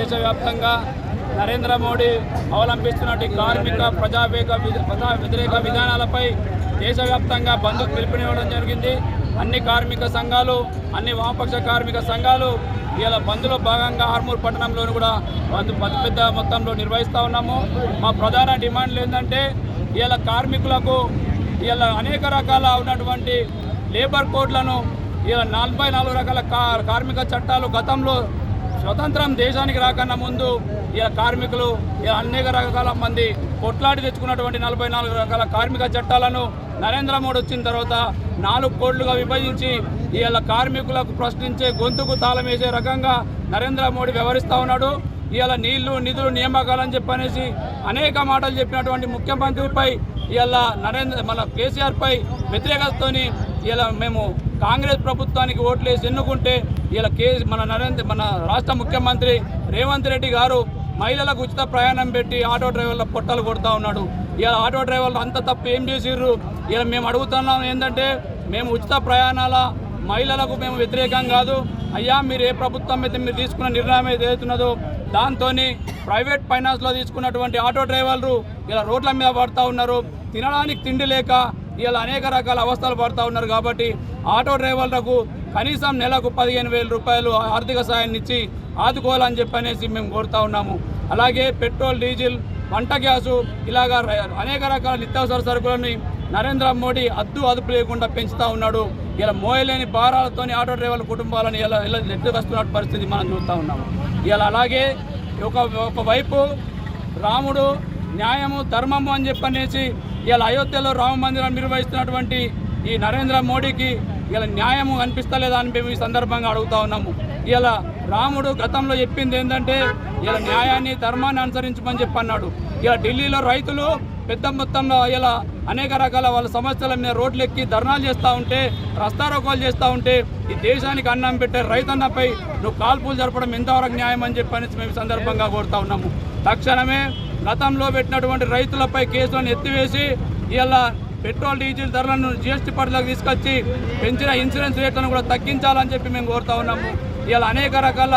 దేశవ్యాప్తంగా నరేంద్ర మోడీ అవలంబిస్తున్నటువంటి కార్మిక ప్రజావేగ ప్రజా వ్యతిరేక విధానాలపై దేశవ్యాప్తంగా బంద్ పిలుపునివ్వడం జరిగింది. అన్ని కార్మిక సంఘాలు అన్ని వామపక్ష కార్మిక సంఘాలు ఇలా బంద్లో భాగంగా ఆర్మూర్ పట్టణంలోను కూడా బంద్ పెద్ద పెద్ద మొత్తంలో నిర్వహిస్తూ ఉన్నాము. మా ప్రధాన డిమాండ్లు ఏంటంటే ఇలా కార్మికులకు ఇలా అనేక రకాల ఉన్నటువంటి లేబర్ కోడ్లను ఇలా నలభై నాలుగు రకాల కార్మిక చట్టాలు గతంలో స్వతంత్రం దేశానికి రాకన్నా ముందు ఇలా కార్మికులు ఇలా అనేక రకాల మంది కొట్లాడి తెచ్చుకున్నటువంటి నలభై నాలుగు రకాల కార్మిక చట్టాలను నరేంద్ర మోడీ వచ్చిన తర్వాత నాలుగు కోట్లుగా విభజించి ఇలా కార్మికులకు ప్రశ్నించే గొంతుకు తాళం వేసే రకంగా నరేంద్ర మోడీ వ్యవహరిస్తూ ఉన్నాడు. ఇవాళ నీళ్ళు నిధులు నియామకాలని చెప్పనేసి అనేక మాటలు చెప్పినటువంటి ముఖ్యమంత్రిపై ఇవాళ నరేంద్ర మన కేసీఆర్పై వ్యతిరేకతతోని ఇలా మేము కాంగ్రెస్ ప్రభుత్వానికి ఓట్లేసి ఎన్నుకుంటే ఇలా కేసు మన నరేంద్ర మన రాష్ట్ర ముఖ్యమంత్రి రేవంత్ రెడ్డి గారు మహిళలకు ఉచిత ప్రయాణం పెట్టి ఆటో డ్రైవర్ల పొట్టలు కొడతా ఉన్నాడు. ఇలా ఆటో డ్రైవర్లు అంత తప్పు ఏం చేసిర్రు? ఇలా మేము అడుగుతున్నాం ఏంటంటే మేము ఉచిత ప్రయాణాల మహిళలకు మేము వ్యతిరేకం కాదు. అయ్యా మీరు ఏ ప్రభుత్వం అయితే మీరు తీసుకున్న నిర్ణయం ఏదైతున్నదో దాంతో ప్రైవేట్ ఫైనాన్స్లో తీసుకున్నటువంటి ఆటో డ్రైవర్లు ఇలా రోడ్ల మీద పడుతూ ఉన్నారు. తినడానికి తిండి లేక ఇలా అనేక రకాల అవస్థలు పడుతూ ఉన్నారు కాబట్టి ఆటో డ్రైవర్లకు కనీసం నెలకు పదిహేను వేల రూపాయలు ఆర్థిక సాయాన్ని ఇచ్చి ఆదుకోవాలని చెప్పనేసి మేము కోరుతా ఉన్నాము. అలాగే పెట్రోల్ డీజిల్ వంట గ్యాసు ఇలాగా అనేక రకాల నిత్యావసర సరుకులని నరేంద్ర మోడీ అద్దు అదుపు లేకుండా పెంచుతూ ఉన్నాడు. ఇలా మోయలేని భారాలతోని ఆటో డ్రైవర్ల కుటుంబాలను ఇలా ఇలా నెట్టుకొస్తున్న పరిస్థితి మనం చూస్తూ ఉన్నాము. ఇలా అలాగే ఒక ఒకవైపు రాముడు న్యాయము ధర్మము అని చెప్పనేసి ఇలా అయోధ్యలో రామ మందిరం నిర్వహిస్తున్నటువంటి ఈ నరేంద్ర మోడీకి ఇలా న్యాయము అనిపిస్తలేదా అని మేము ఈ సందర్భంగా అడుగుతా ఉన్నాము. ఇలా రాముడు గతంలో చెప్పింది ఏంటంటే ఇలా న్యాయాన్ని ధర్మాన్ని అనుసరించమని చెప్పి అన్నాడు ఇలా ఢిల్లీలో రైతులు పెద్ద మొత్తంలో ఇలా అనేక రకాల వాళ్ళ సమస్యల మీద రోడ్లు ఎక్కి ధర్నాలు చేస్తూ ఉంటే రస్తారోకోలు చేస్తూ ఉంటే ఈ దేశానికి అన్నం పెట్టే రైతన్నపై నువ్వు కాల్పులు జరపడం ఎంతవరకు న్యాయం అని చెప్పి అనేసి మేము సందర్భంగా కోరుతా ఉన్నాము. తక్షణమే గతంలో పెట్టినటువంటి రైతులపై కేసులను ఎత్తివేసి ఇలా పెట్రోల్ డీజిల్ ధరలను జిఎస్టీ పరిధిలోకి తీసుకొచ్చి పెంచిన ఇన్సూరెన్స్ రేట్లను కూడా తగ్గించాలని చెప్పి మేము కోరుతా ఉన్నాము. ఇలా అనేక రకాల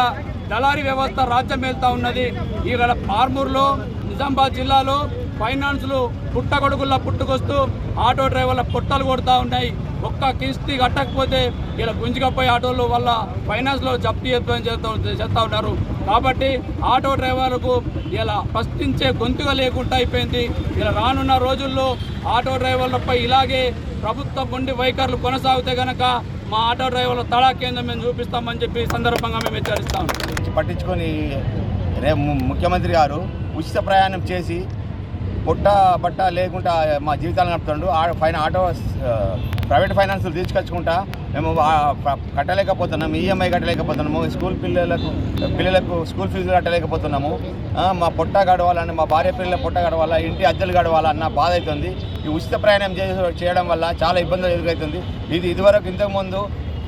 దళారీ వ్యవస్థ రాజ్యం వెళ్తూ ఉన్నది. ఇవాళ పార్మూర్లో నిజామాబాద్ జిల్లాలో ఫైనాన్స్లు పుట్టగొడుగుల్లా పుట్టుకొస్తూ ఆటో డ్రైవర్ల పుట్టలు కొడుతూ ఉన్నాయి. ఒక్క కిస్తీ కట్టకపోతే ఇలా గుంజుకపోయి ఆటోలు వల్ల ఫైనాన్స్లో జప్తు చేస్తూ చేస్తూ ఉన్నారు. కాబట్టి ఆటో డ్రైవర్లకు ఇలా ప్రశ్నించే గొంతుగా లేకుండా అయిపోయింది. ఇలా రానున్న రోజుల్లో ఆటో డ్రైవర్లపై ఇలాగే ప్రభుత్వం ఉండి వైఖరులు కొనసాగితే కనుక మా ఆటో డ్రైవర్ల తడా కేంద్రం మేము చూపిస్తామని చెప్పి సందర్భంగా మేము హెచ్చరిస్తాం. పట్టించుకొని రేపు ముఖ్యమంత్రి గారు ఉచిత ప్రయాణం చేసి పుట్ట బట్ట లేకుండా మా జీవితాలు నడుపుతుండు ఆ పైన ఆటో ప్రైవేట్ ఫైనాన్స్లు తీసుకొచ్చుకుంటా మేము కట్టలేకపోతున్నాము. ఈఎంఐ కట్టలేకపోతున్నాము. స్కూల్ పిల్లలకు పిల్లలకు స్కూల్ ఫీజులు కట్టలేకపోతున్నాము. మా పొట్ట గడవాలని మా భార్య పిల్లల పొట్ట గడవాలా ఇంటి అద్దెలు గడవాలన్న బాధ అవుతుంది ఈ ఉచిత ప్రయాణం చేయడం వల్ల చాలా ఇబ్బందులు ఎదురవుతుంది ఇది ఇదివరకు ఇంతకుముందు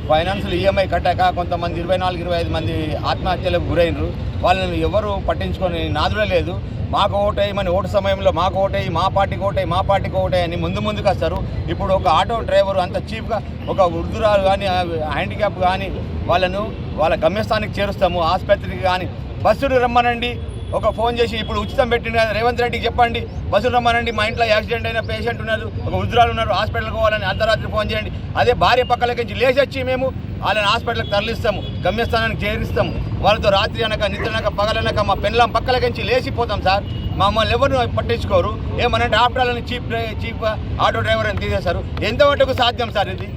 ఫైనాన్షియల్ ఈఎంఐ కట్టాక కొంతమంది ఇరవై నాలుగు ఇరవై ఐదు మంది ఆత్మహత్యలకు గురైనరు. వాళ్ళని ఎవరు పట్టించుకొని నాదుడే లేదు. మాకు ఓటేయమని ఓటు సమయంలో మాకు ఓటేయి మా పార్టీకి ఓటేయి మా పార్టీకి ఓటేయి అని ముందు ముందుకు వస్తారు. ఇప్పుడు ఒక ఆటో డ్రైవర్ అంత చీప్గా ఒక వృద్ధురాలు కానీ హ్యాండిక్యాప్ కానీ వాళ్ళను వాళ్ళ గమ్యస్థానికి చేరుస్తాము. ఆసుపత్రికి కానీ బస్సులు రమ్మనండి. ఒక ఫోన్ చేసి ఇప్పుడు ఉచితం పెట్టిన రేవంత్ రెడ్డికి చెప్పండి బస్సులు రమ్మనండి మా ఇంట్లో యాక్సిడెంట్ అయిన పేషెంట్ ఉన్నారు ఒక వృద్ధురాలు ఉన్నారు హాస్పిటల్కి పోవాలని అర్ధరాత్రి ఫోన్ చేయండి. అదే భార్య పక్కలకి నుంచి లేచి వచ్చి మేము వాళ్ళని హాస్పిటల్కి తరలిస్తాము గమ్యస్థానానికి చేరిస్తాము. వాళ్ళతో రాత్రి అనక నిద్ర అనక పగలనక మా పెళ్ళం పక్కలకించి లేచిపోతాం సార్. మమ్మల్ని ఎవరు పట్టించుకోరు. ఏమనంటే డాక్టర్లను చీప్ చీప్ ఆటో డ్రైవర్ అని తీసేశారు. ఎంత మటుకు సాధ్యం సార్ ఇది?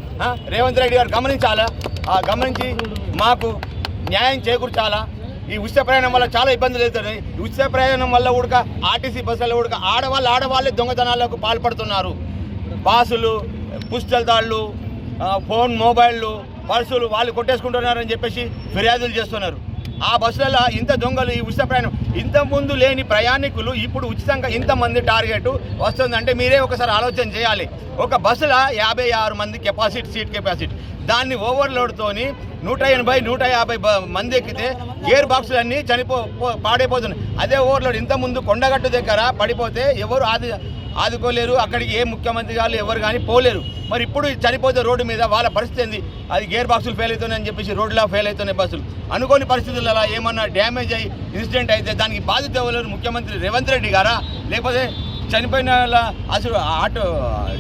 రేవంత్ రెడ్డి గారు గమనించాలా? గమనించి మాకు న్యాయం చేకూర్చాలా? ఈ ఉచిత ప్రయాణం వల్ల చాలా ఇబ్బందులు అవుతున్నాయి ఉచిత ప్రయాణం వల్ల ఉడక ఆర్టీసీ బస్సుల ఉడక ఆడవాళ్ళు ఆడవాళ్ళే దొంగతనాలకు పాల్పడుతున్నారు. బాసులు పుస్తకాలు ఫోన్ మొబైళ్ళు పర్సులు వాళ్ళు కొట్టేసుకుంటున్నారని చెప్పేసి ఫిర్యాదులు చేస్తున్నారు. ఆ బస్సులలో ఇంత దొంగలు ఈ ఉచిత ప్రయాణం ఇంత ముందు లేని ప్రయాణికులు ఇప్పుడు ఉచితంగా ఇంతమంది టార్గెట్ వస్తుందంటే మీరే ఒకసారి ఆలోచన చేయాలి. ఒక బస్సులో యాభై ఆరు మంది కెపాసిటీ సీట్ కెపాసిటీ. దాన్ని ఓవర్లోడ్తోని నూట ఎనభై నూట యాభై మంది ఎక్కితే గేర్ బాక్సులు అన్నీ చనిపో పాడైపోతున్నాయి. అదే ఓవర్లోడ్. ఇంతకుముందు కొండగట్టు దగ్గర పడిపోతే ఎవరు ఆది ఆదుకోలేరు. అక్కడికి ఏ ముఖ్యమంత్రి గారు ఎవరు కానీ పోలేరు. మరి ఇప్పుడు చనిపోతే రోడ్డు మీద వాళ్ళ పరిస్థితి ఏంది? అది గేర్ బాక్సులు ఫెయిల్ అవుతున్నాయని చెప్పేసి రోడ్లో ఫెయిల్ అవుతున్నాయి బస్సులు. అనుకోని పరిస్థితులలో ఏమన్నా డ్యామేజ్ అయ్యి ఇన్సిడెంట్ అయితే దానికి బాధ్యత ఎవరు ముఖ్యమంత్రి రేవంత్ రెడ్డి గారా? లేకపోతే చనిపోయిన వాళ్ళ అసలు ఆటో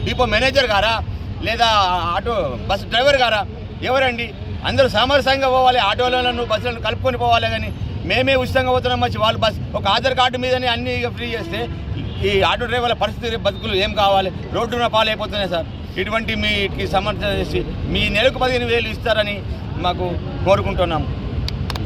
డిపో మేనేజర్ గారా? లేదా ఆటో బస్ డ్రైవర్ గారా? ఎవరండి? అందరూ సామరస్యంగా పోవాలి ఆటోలను బస్సులను కలుపుకొని పోవాలి కానీ మేమే ఉచితంగా పోతున్నాం. వచ్చి వాళ్ళు బస్ ఒక ఆధార్ కార్డు మీదనే అన్ని ఫ్రీ చేస్తే ఈ ఆటో డ్రైవర్ల పరిస్థితి బతుకులు ఏం కావాలి? రోడ్డున పాలైపోతున్నాయి సార్. ఇటువంటి మీకి సమర్థన చేసి మీ నెలకు పదిహేను వేలు ఇస్తారని మాకు కోరుకుంటున్నాము.